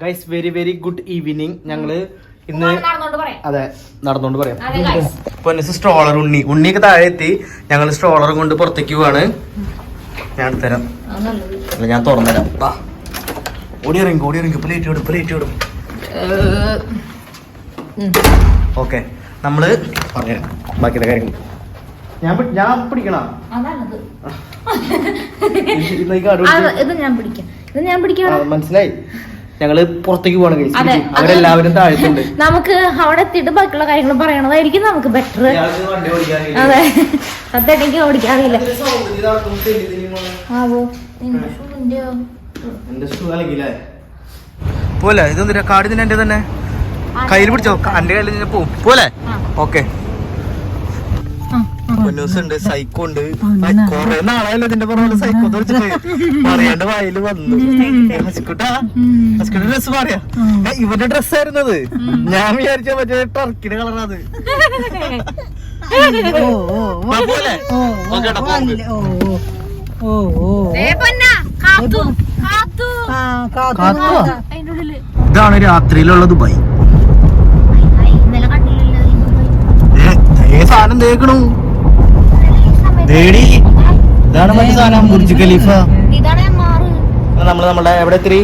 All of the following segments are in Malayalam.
Guys very very good evening ഞങ്ങൾ ഇന്ന് അതെ നടന്നോണ്ട് പറയാം. പൊന്നസ് സ്ട്രോളർ ഉണ്ണി. ഉണ്ണിയൊക്കെ താഴെ എത്തി ഞങ്ങൾ സ്ട്രോളർ കൊണ്ട് പുറത്തേക്ക് പോവാണ്. ഞാൻ തരാം ഞാൻ തുറന്നുതരാം. വാ. ഓടി ഇറങ്ങി ഓടി ഇറങ്ങി ഇപ്പൊ ലേറ്റ് വിടും ലേറ്റ് വിടും ഓക്കെ നമ്മൾ പറഞ്ഞുതരാം. ബാക്കിയുള്ള കാര്യങ്ങൾ. ഞാൻ ഞാൻ പിടിക്കണ. ഇത് ഞാൻ പിടിക്കാം. ഞാൻ മനസ്സിലായി. ഞങ്ങൾ പുറത്തേക്ക്. അത് അവരെല്ലാവരും താഴ്ത്തുണ്ട്. നമുക്ക് അവിടെ എത്തിയിട്ട് ബാക്കിയുള്ള കാര്യങ്ങൾ പറയണതായിരിക്കും നമുക്ക് ബെറ്റർ. അതെ. അതെനിക്ക് ഓടിക്കാറില്ല. ആവോ? പോലെ ഇതൊന്നും കാടിന് തന്നെ എന്റെ തന്നെ. കയ്യിൽ പിടിച്ചോ? എന്റെ കയ്യിൽ പോവും. പോലെ? ഓക്കെ ആ. ഉണ്ട്. സൈക്കോ ഉണ്ട് കൊറേ നാളായല്ലോ ഇതിന്റെ പുറമെ സൈക്കോ വിളിച്ചിട്ട്. പറയാണ്ട് വായിൽ വന്നു. ഹസ്കുട്ടാ ഹസ്കുട്ട ഡ്രസ് പറയാ ഇവന്റെ ഡ്രസ് ആയിരുന്നത്. ഞാൻ വിചാരിച്ച മറ്റേ ടർക്കിന്റെ കളറാത് പോലെ. ഓ പൊന്നാ, കാത്തു, കാത്തു. അതിന്റെ ഉള്ളിൽ. ഇതാണ് രാത്രിയിലുള്ള ദുബായ്. സാധനം തേക്കണു. ഇതാണ് മറ്റേ സാധനം ബുർജ് ഖലീഫ. ഇതാണ് മാറ്. നമ്മൾ നമ്മുടെ എവിടെ എത്തി?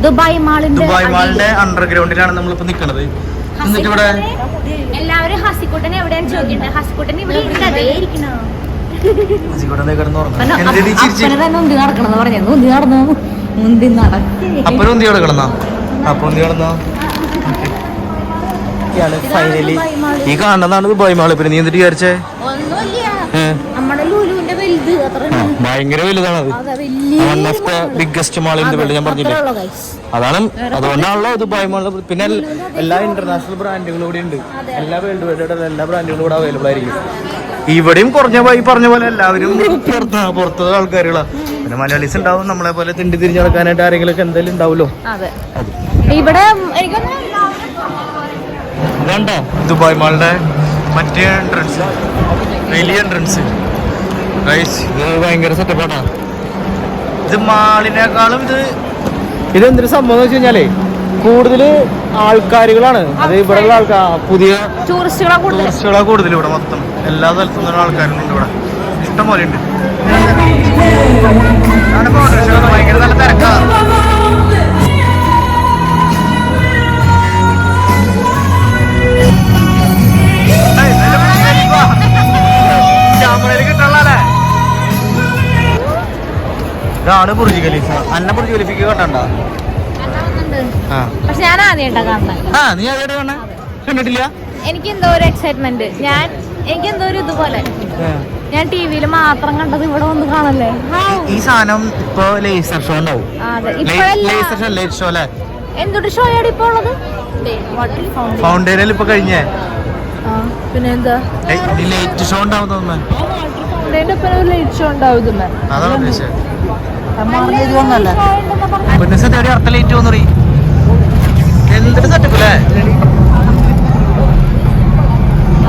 ദുബായ് മാളിന്റെ ദുബായ്. മാളിന്റെ അണ്ടർഗ്രൗണ്ടിലാണ് നമ്മളിപ്പോ നിക്കണത്. എന്നിട്ട് ഇവിടെ എല്ലാവരും ഹസിക്കുട്ടൻ എവിടെയാണ് ചോദിക്കുന്നത് ഹസിക്കുട്ടൻ ഇവിടെ കിടന്ന്. അപ്പന- കിടന്നോ ഫൈനലി ഈ കാണുന്നതാണ് ദുബായ് മാൾ. പിന്നെ നീ എന്നിട്ട് വിചാരിച്ചേ? ഒന്നുമില്ല. നമ്മുടെ ലുലുവിന്റെ വലുത് അത്ര ആ, ഭയങ്കര വലുതാണത് one of the biggest mall in the world ഞാൻ പറഞ്ഞില്ലേ. അതാണ്. അതുകൊണ്ടാണല്ലോ ദുബായ് മാളിൽ പിന്നെ എല്ലാ ഇന്റർനാഷണൽ ബ്രാൻഡുകളും കൂടി ഉണ്ട്. എല്ലാ വേൾഡ് വൈഡ് എല്ലാ ബ്രാൻഡുകളും കൂടെ അവൈലബിൾ ആയിരിക്കും. ഇവിടെയും കുറഞ്ഞ ഈ പറഞ്ഞ പോലെ എല്ലാവരും പുറത്ത് പുറത്തുള്ള ആൾക്കാരുകളാ. പിന്നെ മലയാളീസ് ഉണ്ടാവും നമ്മളെ പോലെ തിണ്ടി തിരിഞ്ഞു നടക്കാനായിട്ട് ആരെങ്കിലും ഒക്കെ എന്തായാലും ഉണ്ടാവുമല്ലോ? അതെ. ഇവിടെ ദുബായ് മാളിന്റെ മറ്റേ എൻട്രൻസ് വലിയ എൻട്രൻസ് ഭയങ്കര സെറ്റപ്പാട്ടാ ഇത് മാളിനേക്കാളും ഇത് ഇതെന്തൊരു സംഭവം എന്ന് വെച്ച് കഴിഞ്ഞാലേ കൂടുതൽ ആൾക്കാരുകളാണ്. അത് ഇവിടെയുള്ള ആൾക്കാർ പുതിയ ടൂറിസ്റ്റുകളെ കൂടുതൽ. ഇവിടെ മൊത്തം. എല്ലാ സ്ഥലത്തു നിന്നുള്ള ആൾക്കാരുണ്ട് ഇവിടെ. ഇഷ്ടം പോലെ ഉണ്ട് ഭയങ്കര നല്ല തിരക്കാ. ഇതാണ് ബുർജ് ഖലീഫ. അന്ന ബുർജ് ഖലീഫയ്ക്ക് കണ്ടോ ആ. പക്ഷെ ഞാൻ ആദ്യമായിട്ടാ കാണുന്നത് ആ നീ അതെ കാണാ കണ്ടിട്ടില്ല? എനിക്ക് എന്തോ ഒരു എക്സൈറ്റ്മെന്റ് ഞാൻ എനിക്ക് എന്തോ ഒരു ഇതുപോലെ. ഞാൻ ടിവിയിൽ മാത്രം കണ്ടത് ഇവിടെ വന്ന് കാണല്ലേ? ഈ സാധനം ഇപ്പൊ ലേസർ ഷോ ഉണ്ടാവും. ലേസർ ഷോ ലൈറ്റ് ഷോ അല്ലേ? എന്തൊരു ഷോയാണ് ഇപ്പൊ ഉള്ളത്? ഫൗണ്ടൈനിൽ ഇപ്പൊ കഴിഞ്ഞേ? പിന്നെന്താ? ലൈറ്റ് ഷോ ഉണ്ടാവും തോന്നുന്നു. ലൈറ്റ് ഷോ ഉണ്ടാവും അതാണ് ഉദ്ദേശിച്ചത്. പിന്നെ സെറ്റ് അർത്ഥം ലേറ്റ് വന്നു എന്തൊരു സെറ്റപ്പ് അല്ലേ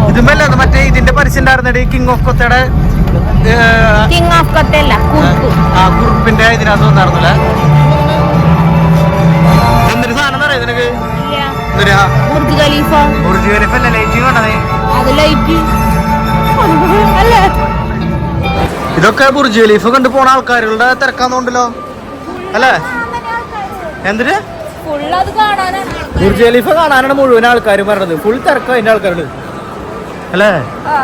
ഇതുമല്ല മറ്റേ ഇതിന്റെ പരസ്യം ഉണ്ടായിരുന്നടി കിങ് ഓഫ് കൊത്തയുടെ കിങ് ഓഫ് കത്തല്ല കുറുപ്പ്. ആ കുറുപ്പിന്റെ ഇതിനകത്ത് വന്നായിരുന്നല്ലേ എന്തൊരു സാധനം അറിയാം നിനക്ക്? Burj Khalifa. ബുർജ് ഖലീഫ അല്ല ലൈറ്റ് കണ്ടതേ അത് ലൈറ്റ് അല്ലേ. ഇതൊക്കെ ബുർജ് ഖലീഫ് കണ്ടു പോണ ആൾക്കാരുടെ തിരക്കാന്നുണ്ടല്ലോ. അല്ലേ? എന്തിന്? ബുർജ് ഖലീഫ കാണാനാണ് മുഴുവൻ ആൾക്കാരും പറഞ്ഞത്. ഫുൾ തിരക്ക അതിന്റെ ആൾക്കാരുണ്ട് അല്ലേ?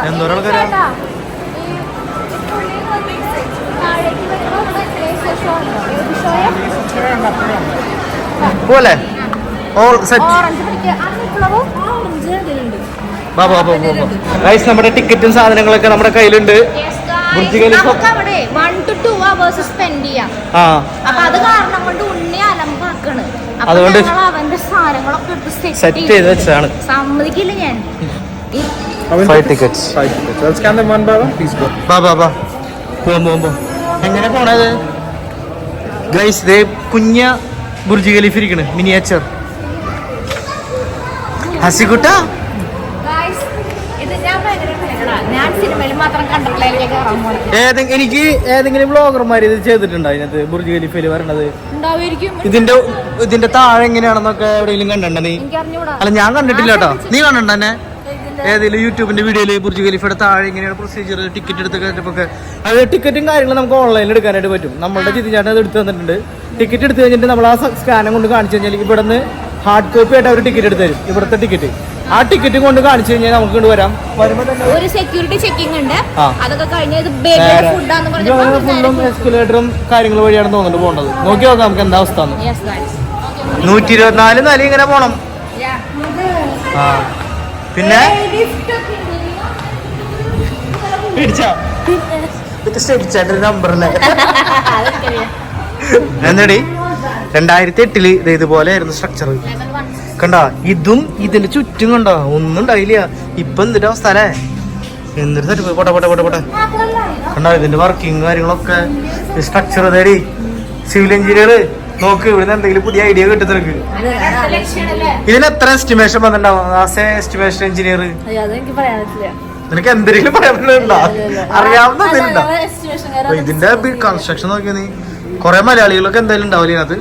എന്തോരം ആൾക്കാരാ? പോലെ? ഓൾ സെറ്റ് ഓറഞ്ച് പിടിക്കുക. ഓറഞ്ച് ഇതിലുണ്ട്. ബാ ബാ ബാ ബാ ഗൈസ് നമ്മുടെ ടിക്കറ്റും സാധനങ്ങളൊക്കെ നമ്മുടെ കയ്യിലുണ്ട്. നമുക്ക് അവിടെ one two two hours spend ചെയ്യാം. ആ. അപ്പൊ അത് കാരണം കൊണ്ട് ഉണ്ണി അലമ്പാക്കാണ്. അതുകൊണ്ട് അവന്റെ സാധനങ്ങളൊക്കെ എടുത്ത് സെറ്റ് ചെയ്ത് വെച്ചാണ് സമ്മതിക്കില്ല ഞാൻ. ഫൈവ് ടിക്കറ്റ്സ് എങ്ങനെ പോണത്? ഗൈസ് ദേ കുഞ്ഞ ബുർജ് ഖലീഫ് ഇരിക്കണ് മിനിയേച്ചർ ഹസിക്കുട്ട ഇത് ഞാൻ എനിക്ക് ഏതെങ്കിലും ബ്ലോഗർമാർ ഇത് ചെയ്തിട്ടുണ്ടോ അതിനകത്ത്? ബുർജ് ഖലീഫയിൽ വരണത് ഇതിന്റെ ഇതിന്റെ താഴെ എങ്ങനെയാണെന്നൊക്കെ എവിടെയെങ്കിലും കണ്ടിട്ടുണ്ടോ നീ? അല്ല ഞാൻ കണ്ടിട്ടില്ല കേട്ടോ. നീ കണ്ടിട്ടുണ്ടോ തന്നെ ഏതെങ്കിലും യൂട്യൂബിന്റെ വീഡിയോയിൽ ബുർജ് ഖലീഫയുടെ താഴെ എങ്ങനെയാണ് പ്രൊസീജിയർ ടിക്കറ്റ് എടുത്ത് കഴിഞ്ഞപ്പോൾ അത് ടിക്കറ്റും കാര്യങ്ങളും നമുക്ക് ഓൺലൈനിൽ എടുക്കാനായിട്ട് പറ്റും. നമ്മളുടെ ചിതിചാട്ടൻ അത് എടുത്തു തന്നിട്ടുണ്ട്. ടിക്കറ്റ് എടുത്തു കഴിഞ്ഞിട്ട് നമ്മൾ ആ സ്കാനം കൊണ്ട് കാണിച്ചു കഴിഞ്ഞാൽ ഇവിടെ നിന്ന് ഹാർഡ് കോപ്പി ആയിട്ട് അവർ ടിക്കറ്റ് എടുത്തു തരും. ഇവിടുത്തെ ടിക്കറ്റ് ആ ടിക്കറ്റ് കൊണ്ട് കാണിച്ചു കഴിഞ്ഞാൽ നമുക്ക് ഇങ്ങോട്ട് വരാം. വരുമ്പോൾ ഒരു സെക്യൂരിറ്റി ചെക്കിംഗ് ഉണ്ട്. അതൊക്കെ ഫുള്ളും എസ്കലേറ്ററും കാര്യങ്ങൾ വഴിയാണ് തോന്നുന്നുണ്ട് പോകേണ്ടത് നോക്കി നോക്കാം നമുക്ക് എന്താ അവസ്ഥ. നൂറ്റി ഇരുപത്തിനാല് നില ഇങ്ങനെ പോണം. ആ. പിന്നെ. എന്നടി? രണ്ടായിരത്തി എട്ടിൽ ഇത് ഇതുപോലെ ആയിരുന്നു സ്ട്രക്ചർ. കണ്ട? ഇതും ഇതിന്റെ ചുറ്റും കണ്ടോ? ഒന്നും ഉണ്ടായില്ല. ഇപ്പൊ എന്തിന്റെ അവസ്ഥ അല്ലേ എന്തൊരു സെറ്റ് പോട്ടെ പോട്ടെ പോട്ടെ പോട്ടെ. കണ്ട ഇതിന്റെ വർക്കിംഗ് കാര്യങ്ങളൊക്കെ സ്ട്രക്ചർ തേടി. സിവിൽ എഞ്ചിനീയർ നോക്ക് ഇവിടുന്ന് എന്തെങ്കിലും പുതിയ ഐഡിയ കിട്ടി നിനക്ക്? ഇതിന് എത്ര എസ്റ്റിമേഷൻ വന്നിട്ടുണ്ടാവും? ആസെ എസ്റ്റിമേഷൻ എഞ്ചിനീയർ നിനക്ക് എന്തെങ്കിലും പറയാൻ പറ്റുന്നുണ്ടോ? അറിയാവുന്ന ഇതിന്റെ കൺസ്ട്രക്ഷൻ നോക്കിയാ നീ? കൊറേ മലയാളികളൊക്കെ എന്തായാലും ഉണ്ടാവില്ല ഇതിനകത്ത്?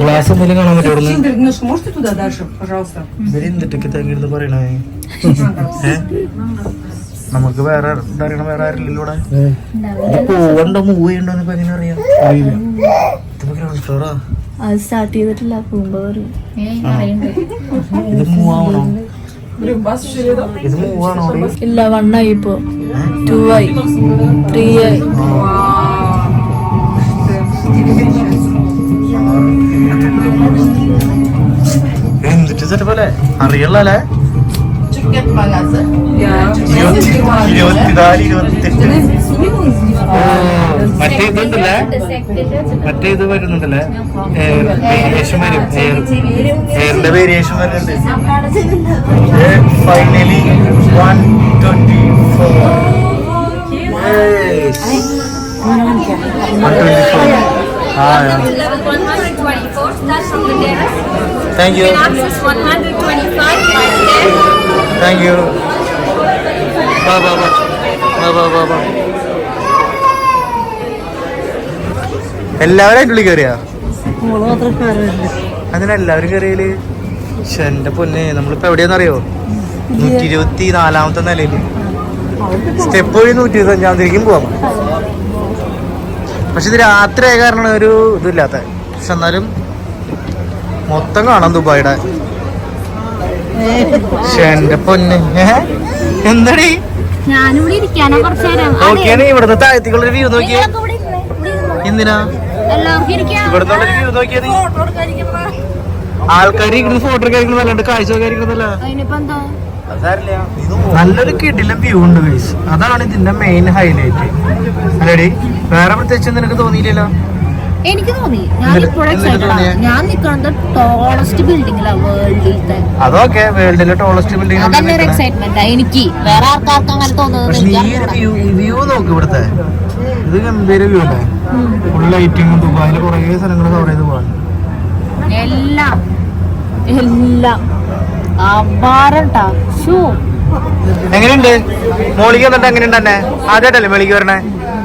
ഗ്ലാസ് എന്തെങ്കിലും കാണാൻ പറ്റുമോ ഇവിടുന്ന്? Киндер, немножко можете туда дальше, пожалуйста? ഇവര് എന്തിട്ടൊക്കെ തേങ്ങിരുന്ന് പറയണേ ഏ? നമുക്ക് വേറെ അറിയണ വേറെ ആരില്ലല്ലോ ഇവിടെ പോവണ്ടോ മൂവ് ചെയ്യണ്ടോ ഇപ്പൊ എങ്ങനെ അറിയാം ഇതിപ്പോ ഗ്രൗണ്ട് ഫ്ലോറാ അത് സ്റ്റാർട്ട് ചെയ്തിട്ടില്ല പോകുമ്പോ ഇത് മൂവ് ആവണോ Блин, вас еще ഇത് മൂവ് ആണോ ഇല്ല വൺ ആയി ഇപ്പോ ടു ആയി ത്രീ ആയി എന്തിട്ട് അല്ലേ അറിയല്ലേ. ഇരുപത്തിനാല് ഇരുപത്തെട്ട് മറ്റേ ഇതുണ്ടല്ലേ? മറ്റേ ഇത് വരുന്നുണ്ടല്ലേ? വേരിയേഷൻ വരും. എയറിന്റെ വേരിയേഷൻ വരുന്നുണ്ട്. ഫൈനലി വൺ ട്വന്റി ഫോർ ആ Level 124, start you. Thank you. Bye bye Access 125 by bye bye. ബാ ബാ ബാ എല്ലാവരും ഉള്ളിൽ കയറിയാ അതിനെല്ലാവരും കയറിയാൽ പക്ഷെ എന്റെ പൊന്നെ നമ്മളിപ്പോ എവിടെയാന്നറിയോ? നൂറ്റി ഇരുപത്തി നാലാമത്തെ നിലയിൽ. സ്റ്റെപ്പ് വഴി നൂറ്റി ഇരുപത്തി തീയതിക്കും പോവാം. പക്ഷെ ഇത് രാത്രി ആയ കാരണം ഒരു ഇതില്ലാത്ത പക്ഷെ എന്നാലും മൊത്തം കാണാം ദുബായിയുടെ പക്ഷെ എന്റെ പൊന്ന്? എന്താടി? നോക്കിയാണ് ഇവിടുന്ന് താഴത്തേക്കുള്ളൊരു വ്യൂ നോക്കിയേ. എന്തിനാ? ഇവിടുന്നുള്ളൊരു വ്യൂ നോക്കിയത് ആൾക്കാർ ഇരിക്കുന്ന ഫോട്ടോ കാര്യങ്ങളും വല്ലാണ്ട് കാഴ്ച എന്താ? നല്ലൊരു കിടിലം വ്യൂ ഉണ്ട് ഗൈസ് അതാണ് ഇതിന്റെ മെയിൻ ഹൈലൈറ്റ് അല്ലേടി വേറെ പ്രത്യേകിച്ച് നിനക്ക് തോന്നിയില്ലല്ലോ? എനിക്ക് തോന്നി. ഞാൻ? ഞാൻ നിൽക്കുന്നത് ടോളസ്റ്റ് ബിൽഡിംഗിലാ വേൾഡിലത്തെ അതൊക്കെ വേൾഡിലെ ടോളസ്റ്റ് അതന്നെ ഒരു ബിൽഡിംഗ് എക്സൈറ്റ്മെന്റ് എനിക്ക് വേറെ ആർക്കാർക്കും അങ്ങനെ തോന്നുന്നത് വ്യൂ നോക്ക് ഇവിടുത്തെ. ഇത് ഗംഭീര വ്യൂ അല്ലേ? ഫുൾ ദുബായിലെ കുറേ സ്ഥലങ്ങൾ കവർ ചെയ്ത് പോകാൻ എല്ലാം എല്ലാം. അപാരം ഷൂ എങ്ങനെയുണ്ട്? മോളിക്ക് വന്നിട്ട് എങ്ങനെയുണ്ട് തന്നെ? ആദ്യമായിട്ടല്ലേ മേളിക്ക് വരണേ?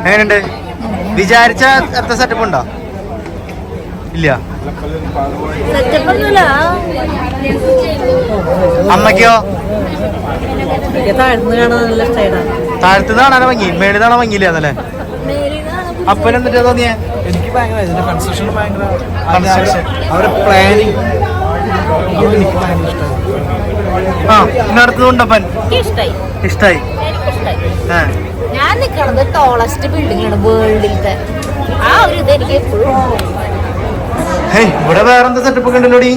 എങ്ങനെയുണ്ട്? വിചാരിച്ച അത്ര സെറ്റപ്പ് ഉണ്ടോ? ഇല്ല. അമ്മയ്ക്കോ? താഴ്ന്നു കാണാൻ ഭംഗി? മേളിൽ കാണാൻ ഭംഗിയില്ല എന്നല്ലേ അപ്പൻ എന്നിട്ട് തോന്നിയേ എനിക്ക് ഭയങ്കര ഇതിന്റെ കൺസ്ട്രക്ഷൻ ഭയങ്കര Construction. അവരുടെ പ്ലാനിങ് എനിക്ക് ഭയങ്കര ഇഷ്ടമായി ആ ഇഷ്ടായി. ഞാൻ നിൽക്കണത് ടോളസ്റ്റ് ബിൽഡിംഗ് ആണ് വേൾഡിലത്തെ ആ ഒരു ഇത് എനിക്ക് എപ്പോഴും ഹേയ് ഇവിടെ വേറെന്താ സെറ്റപ്പ് ഒക്കെ ഉണ്ടല്ലോടി?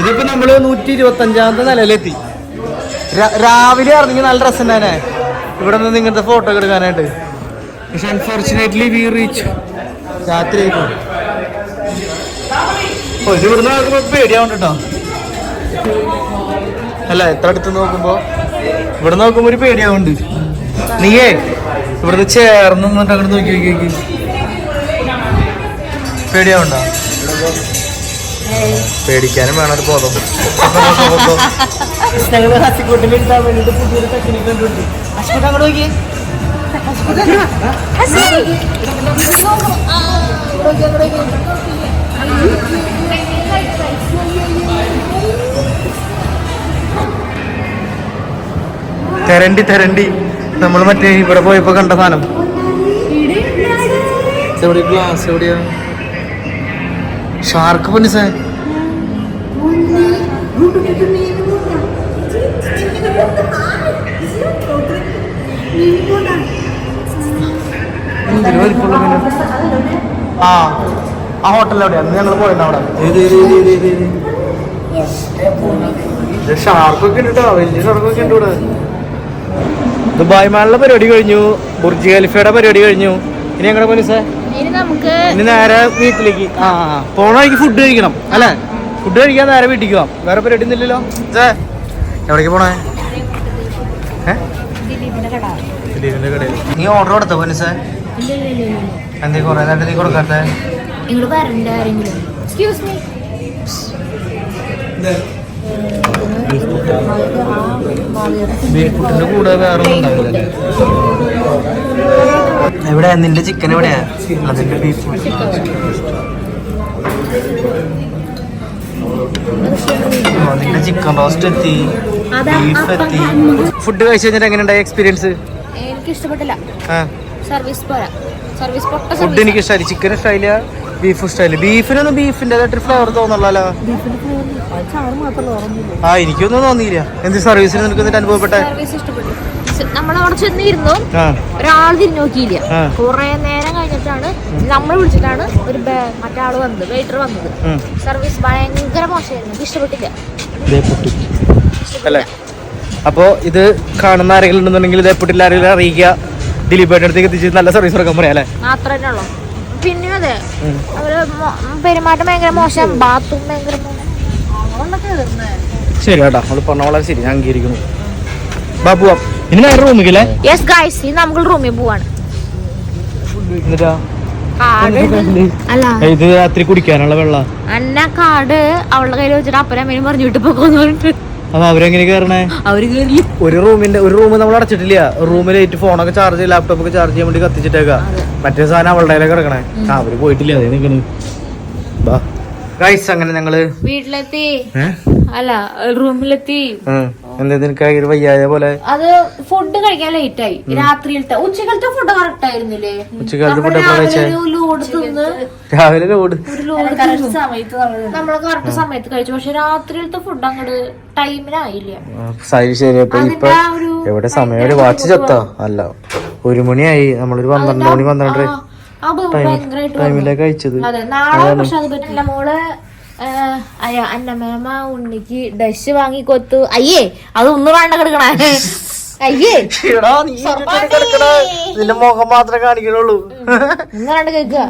ഇതിപ്പോ നമ്മൾ നൂറ്റി ഇരുപത്തി അഞ്ചാമത്തെ നിലയിലെത്തി രാവിലെ ഇറങ്ങി നല്ല രസം തന്നെ ഇവിടെ നിന്ന് ഇങ്ങനത്തെ ഫോട്ടോ എടുക്കാനായിട്ട്. പക്ഷെ അൺഫോർച്ചുനേറ്റ്ലി വി റീച്ച് രാത്രി ഇവിടുന്ന് നോക്കുമ്പോ പേടിയാവുണ്ട് കേട്ടോ അല്ല എത്ര അടുത്ത് നോക്കുമ്പോ ഇവിടെ നോക്കുമ്പോ ഒരു പേടിയാവുണ്ട്. നീയേ ഇവിടുന്ന് ചേർന്ന് അങ്ങോട്ട് നോക്കി നോക്കി നോക്കി. പേടിയാവുണ്ടോ. പേടിക്കാനും വേണം ഒരു ബോധം. ഞങ്ങൾ ഹസിക്കോട്ടിൽ എടുക്കാൻ വേണ്ടിട്ട് പുതിയൊരു ടെക്നിക്ക് കണ്ടുപിടിച്ചു ഹസിക്കോട്ട് അങ്ങോട്ട് നോക്കിയേ തെരണ്ടി തെരണ്ടി. നമ്മൾ മറ്റേ ഇവിടെ പോയപ്പോ കണ്ട സാധനം. എവിടെ ഗ്ലാസ് എവിടെയാ ഷാർക്ക് പൊന്നിസേ സാർ. ആ ആ ഹോട്ടലിൽ എവിടെയാ? ഞങ്ങൾ അവിടെ. ഷാർക്കൊക്കെ ഉണ്ട് കേട്ടോ വലിയ ഷാർക്കൊക്കെ ഉണ്ട് ഇവിടെ. ദുബായ് മാളിലെ പരിപാടി കഴിഞ്ഞു. ബുർജ് ഖലീഫയുടെ പരിപാടി കഴിഞ്ഞു. ഇനി എങ്ങനെ പോലീസേ ഇനി നേരെ വീട്ടിലേക്ക്. ആ. പോണ വഴിക്ക് ഫുഡ് കഴിക്കണം അല്ലേ? ഫുഡ് കഴിക്കാൻ നേരെ വീട്ടിൽ പോവാം. വേറെ പരിപാടി ഒന്നുമില്ലല്ലോ എവിടേക്ക് പോണേ? ദിലീപിന്റെ കട. ദിലീപിന്റെ കടയിൽ. നീ ഓർഡർ കൊടുത്തോ ഇല്ല എന്തേ കൊറേ നേരം നീ കൊടുക്കാത്ത? ബീഫുട്ടിന്റെ കൂടെ വേറെ ഒന്നും ഉണ്ടാവില്ല എവിടെയാ? നിന്റെ ചിക്കൻ എവിടെയാ? അതിന്റെ ബീഫ് നിന്റെ ചിക്കൻ റോസ്റ്റ് എത്തി. ബീഫ് എത്തി. ഫുഡ് കഴിച്ചു കഴിഞ്ഞിട്ട് എങ്ങനെയുണ്ടായി എക്സ്പീരിയൻസ് എനിക്ക് ഇഷ്ടപ്പെട്ടില്ല സർവീസ് പോരാ. സർവീസ് ഫുഡ് എനിക്ക് ഇഷ്ടമായി ചിക്കൻ ഇഷ്ടമായില്ല ബീഫ് ഇഷ്ടമായില്ല. ബീഫിനൊന്നും ബീഫിന്റെതായിട്ടൊരു ഫ്ലേവർ തോന്നല്ലോ ആ എനിക്കൊന്നും തോന്നിയില്ല. എന്ത് സർവീസിന് നിനക്ക് എന്നിട്ട് അനുഭവപ്പെട്ടെ? നമ്മൾ അവിടെ ചെന്നിരുന്നു. ഒരാൾ തിരിഞ്ഞു നോക്കിയില്ല. കുറെ നേരം കഴിഞ്ഞിട്ടാണ് നമ്മൾ വിളിച്ചിട്ടാണ് ഒരു മറ്റാൾ വന്നത് വെയിറ്റർ വന്നത്. സർവീസ് ഭയങ്കര മോശമായിരുന്നു. ഇഷ്ടപ്പെട്ടില്ല. അല്ലേ? അപ്പോ ഇത് കാണുന്ന ആരെങ്കിലും ഉണ്ടെന്നുണ്ടെങ്കിൽ ഇതേപ്പെട്ടില്ല പൊട്ടില്ല ആരെങ്കിലും അറിയിക്കുക. ദിലീപേട്ട അടുത്തേക്ക് എത്തിച്ച് നല്ല സർവീസ് കൊടുക്കാൻ പറയാം അല്ലേ? മാത്രമേ ഉള്ളൂ. പിന്നെ അതെ. അവർ പെരുമാറ്റം ഭയങ്കര മോശം ബാത്റൂം ഭയങ്കര ശരി കേട്ടോ. നമ്മൾ പറഞ്ഞ വളരെ ശരി. ഞാൻ അംഗീകരിക്കുന്നു. ബാബു ഇനി നേരെ റൂമിക്കല്ലേ യെസ് ഗായ്സ് ഇനി നമ്മൾ റൂമിൽ പോവാണ്. അല്ല. ഇത് രാത്രി കുടിക്കാനുള്ള വെള്ളം. അന്ന കാർഡ് അവളുടെ കയ്യിൽ വെച്ചിട്ട് അപ്പനെ അമ്മേനും പറഞ്ഞു വിട്ടു പോക്കോന്ന് പറഞ്ഞിട്ട് അപ്പൊ അവരെങ്ങനെ കയറണേ അവർ കേറില്ല. ഒരു റൂമിന്റെ ഒരു റൂം നമ്മൾ അടച്ചിട്ടില്ല. റൂമിലേറ്റ് ഫോണൊക്കെ ചാർജ് ലാപ്ടോപ്പ് ഒക്കെ ചാർജ് ചെയ്യാൻ വേണ്ടി കത്തിച്ചിട്ടേക്കാ. മറ്റേ സാധനം അവളുടെ കയ്യിലൊക്കെ കിടക്കണേ. അവർ പോയിട്ടില്ല അതേ നിക്കണ്. ഗൈസ് അങ്ങനെ ഞങ്ങൾ വീട്ടിലെത്തി. അല്ല റൂമിലെത്തി. എന്താ നിനക്ക് ഭയങ്കര വയ്യായ പോലെ അത് ഫുഡ് കഴിക്കാൻ ലേറ്റ് ആയി രാത്രിയിലത്തെ ഉച്ചക്കലത്തെ ഫുഡ് കറക്റ്റ് ആയിരുന്നില്ലേ ഉച്ചക്കാലത്തെ ഫുഡ് രാവിലെ ഒരു ലോഡ് നമ്മൾ കറക്റ്റ് സമയത്ത് കഴിച്ചു പക്ഷെ രാത്രിയിലത്തെ ഫുഡ് അങ്ങോട്ട് ടൈമിനായില്ല സായി ശരി അപ്പൊ ഇപ്പൊ എവിടെ സമയം ഒരു വാച്ച് ചത്താ അല്ല ഒരു മണിയായി നമ്മളൊരു പന്ത്രണ്ട് മണി പന്ത്രണ്ട് ആ, അത് ഭയങ്കരമായിട്ട് ടൈമിലേക്ക് അയച്ചത് അതെ നാളെ പക്ഷെ അത് പറ്റില്ല മോൾ ആ, മേമ അന്നമേമ ഉണ്ണിക്ക് ഡഷ് വാങ്ങി കൊത്തു അയ്യേ അത് ഒന്നും വേണ്ട കിടക്കണേ. അയ്യേ. നിന്റെ മുഖം മാത്രമേ കാണിക്കണുള്ളൂ. ഒന്നും വേണ്ട കേക്കുക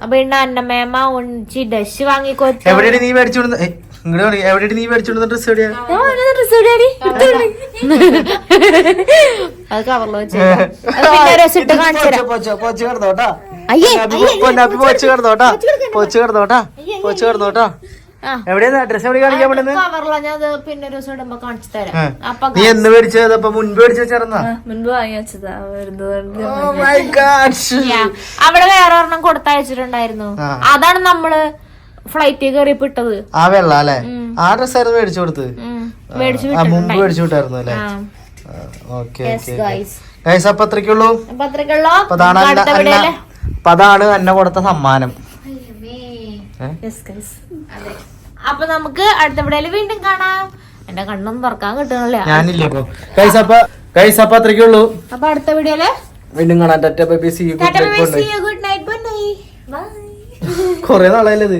അപ്പൊ ഇന്ന അന്നമേമ ഉണ്ണിച്ച് ഡഷ് വാങ്ങി കൊത്തു എവിടെയാണ് നീ എവിടെയാണ് നീ മേടിച്ചോണ്ട് ഡ്രസ് എവിടെയാ? അത് കാണിച്ചു പോച്ച് കിടന്നോട്ടാ പോച്ച് കിടന്നോട്ടാ പോച്ച് കിടന്നോട്ടാ. എവിടെയാ അഡ്രസ് എവിടെ കാണിക്കാൻ പറ്റുന്നത് പിന്നെ ഒരു ദിവസം ഇടുമ്പോ കാണിച്ചു തരാം. അപ്പൊ നീ എന്ന് മേടിച്ചത്? അപ്പൊ മുൻപ് മേടിച്ചു വെച്ചായിരുന്നാ മുൻപ് വാങ്ങി വെച്ചതാ. വരുന്നത് Oh. അവിടെ വേറെ ഒരെണ്ണം കൊടുത്തയച്ചിട്ടുണ്ടായിരുന്നു. അതാണ് നമ്മൾ ഫ്ലൈറ്റിൽ കയറിയപ്പോ ഇട്ടത്. ആ വെള്ള അല്ലേ? ആ ഡ്രസ് ആയിരുന്നു മേടിച്ചു കൊടുത്ത് ആ മുമ്പ്. മേടിച്ചു വിട്ടായിരുന്നു അല്ലേ. ഓക്കെ. ഗൈസ് അപ്പൊ അത്രയ്ക്കുള്ളൂ. അപ്പൊ അത്രയ്ക്കുള്ളൂ. അപ്പൊ അതാണ് അന്ന കൊടുത്ത സമ്മാനം. അപ്പൊ നമുക്ക് അടുത്ത വീഡിയോയിൽ വീണ്ടും കാണാം. എന്റെ കണ്ണൊന്നും തുറക്കാൻ കിട്ടണില്ല. ഞാനില്ല അപ്പൊ ഗൈസ് അപ്പൊ ഗൈസ് അപ്പൊ അത്രയ്ക്കുള്ളൂ അപ്പൊ അടുത്ത വീഡിയോയിൽ വീണ്ടും കാണാൻ tata bye bye you tata good bye night see you good night കൊറേ നാളായല്ലേ ഇത്.